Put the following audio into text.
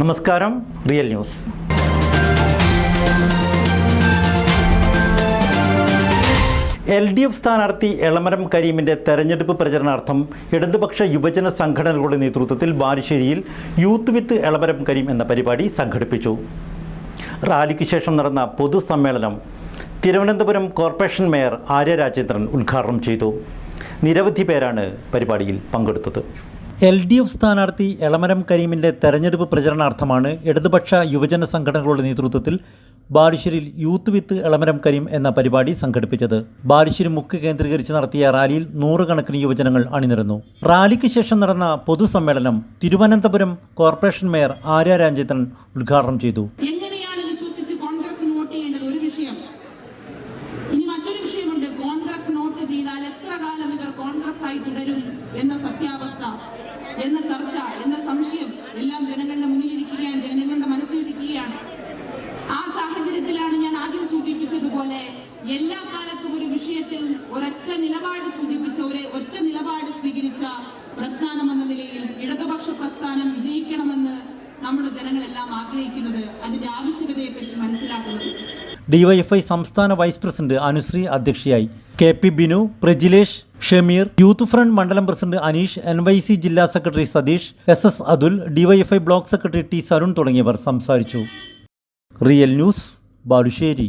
നമസ്കാരം real news. L D F സ്ഥാനാർത്ഥി എളമരം കരീമിന്റെ തെരഞ്ഞെടുപ്പ് പ്രചരണാർത്ഥം ഇടതുപക്ഷ യുവജന സംഘടനകളുടെ നേതൃത്വത്തിൽ ബാലുശ്ശേരിയിൽ യൂത്ത് വിത്ത് എളമരം കരീം എന്ന പരിപാടി സംഘടിപ്പിച്ചു. റാലിക്ക് ശേഷം നടന്ന പൊതുസമ്മേളനം തിരുവനന്തപുരം കോർപ്പറേഷൻ മേയർ ആര്യ രാജേന്ദ്രൻ ഉദ്ഘാടനം ചെയ്തു. നിരവധി പേരാണ് പരിപാടിയിൽ പങ്കെടുത്തത്. എൽ ഡി എഫ് സ്ഥാനാർത്ഥി എളമരം കരീമിന്റെ തെരഞ്ഞെടുപ്പ് പ്രചരണാർത്ഥമാണ് ഇടതുപക്ഷ യുവജന സംഘടനകളുടെ നേതൃത്വത്തിൽ ബാലുശ്ശേരിയിൽ യൂത്ത് വിത്ത് എളമരം കരീം എന്ന പരിപാടി സംഘടിപ്പിച്ചത്. ബാലുശ്ശേരി മുക്ക് കേന്ദ്രീകരിച്ച് നടത്തിയ റാലിയിൽ നൂറുകണക്കിന് യുവജനങ്ങൾ അണിനിരന്നു. റാലിക്ക് ശേഷം നടന്ന പൊതുസമ്മേളനം തിരുവനന്തപുരം കോർപ്പറേഷൻ മേയർ ആര്യ രാജേന്ദ്രൻ ഉദ്ഘാടനം ചെയ്തു. എങ്ങനെയാണ് വിശ്വസിച്ച് കോൺഗ്രസിന് വോട്ട് ചെയ്യേണ്ടത്? ഒരു വിഷയം. ചെയ്താൽ എത്ര കാലം ഇവർ കോൺഗ്രസ് ആയി തുടരും എന്ന സത്യാവസ്ഥ എന്ന ചർച്ച എന്ന സംശയം എല്ലാം ജനങ്ങളുടെ മുന്നിലിരിക്കുകയാണ് ജനങ്ങളുടെ മനസ്സിലിരിക്കുകയാണ്. ആ സാഹചര്യത്തിലാണ് ഞാൻ ആദ്യം സൂചിപ്പിച്ചതുപോലെ എല്ലാ കാലത്തും ഒരു വിഷയത്തിൽ ഒരൊറ്റ നിലപാട് സൂചിപ്പിച്ച ഒരു ഒറ്റ നിലപാട് സ്വീകരിച്ച പ്രസ്ഥാനം എന്ന നിലയിൽ ഇടതുപക്ഷ പ്രസ്ഥാനം വിജയിക്കണമെന്ന് നമ്മുടെ ജനങ്ങളെല്ലാം ആഗ്രഹിക്കുന്നത് അതിന്റെ ആവശ്യകതയെപ്പറ്റി മനസ്സിലാക്കുന്നത്. ഡിവൈഎഫ്ഐ സംസ്ഥാന വൈസ് പ്രസിഡന്റ് അനുശ്രീ അധ്യക്ഷയായി. K P Binu Prajilesh Shameer youth front മണ്ഡലം president Aneesh N Y C ജില്ലാ secretary Satheesh S S Athul DYFI block secretary T Sarun തുടങ്ങിയവർ സംസാരിച്ചു. Real news Balussery.